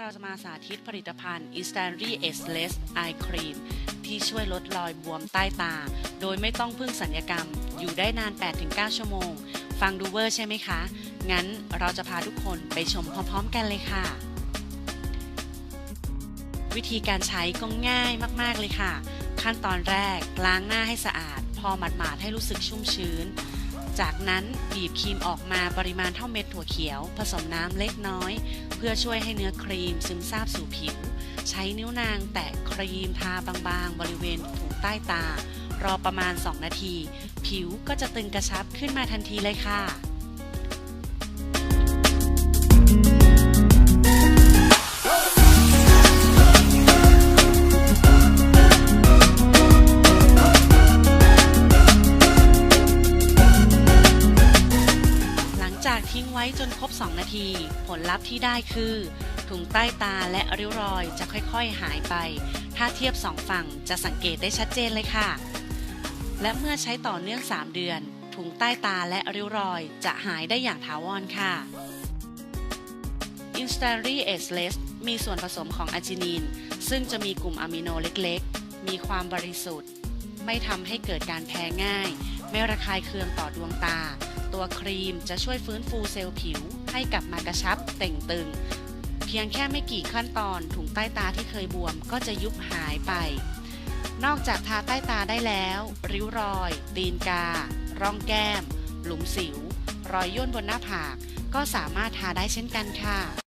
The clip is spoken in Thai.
เราจะมาสาธิตผลิตภัณฑ์ e s t a n r y a c e l e s Eye Cream ที่ช่วยลดรอยบวมใต้ตา โดยไม่ต้องพึ่งสัญญกรรม อยู่ได้นาน 8-9 ชั่วโมง ฟังดูเวอร์ใช่ไหมคะ งั้นเราจะพาทุกคนไปชมพร้อมๆกันเลยค่ะ วิธีการใช้ก็ง่ายมากๆเลยค่ะ ขั้นตอนแรกล้างหน้าให้สะอาด อหมาดๆให้รู้สึกชุ่มชื้น จากนั้นบีบครีมออกมาปริมาณเท่าเม็ดถั่วเขียว ผสมน้ำเล็กน้อย เพื่อช่วยให้เนื้อครีมซึมซาบสู่ผิว ใช้นิ้วนางแตะครีมทาบางๆ บริเวณถุงใต้ตา รอประมาณ 2 นาที ผิวก็จะตึงกระชับขึ้นมาทันทีเลยค่ะ จากทิ้งไว้จนครบ 2 นาที ผลลัพธ์ที่ได้คือ ถุงใต้ตาและริ้วรอยจะค่อยๆหายไป ถ้าเทียบสองฝั่งจะสังเกตได้ชัดเจนเลยค่ะ และเมื่อใช้ต่อเนื่อง 3 เดือน ถุงใต้ตาและริ้วรอยจะหายได้อย่างถาวรค่ะ i n s t a n r y a c e l e s มีส่วนผสมของอะจินีน ซึ่งจะมีกลุ่มอะมิโนเล็กๆ มีความบริสุทธิ์ ไม่ทำให้เกิดการแพ้ง่าย ไม่ระคายเคืองต่อดวงตา ตัวครีมจะช่วยฟื้นฟูเซลล์ผิว ให้กลับมากระชับเต่งตึง เพียงแค่ไม่กี่ขั้นตอนถุงใต้ตาที่เคยบวมก็จะยุบหายไป นอกจากทาใต้ตาได้แล้ว ริ้วรอย ตีนกา ร่องแก้ม หลุมสิว รอยย่นบนหน้าผาก ก็สามารถทาได้เช่นกันค่ะ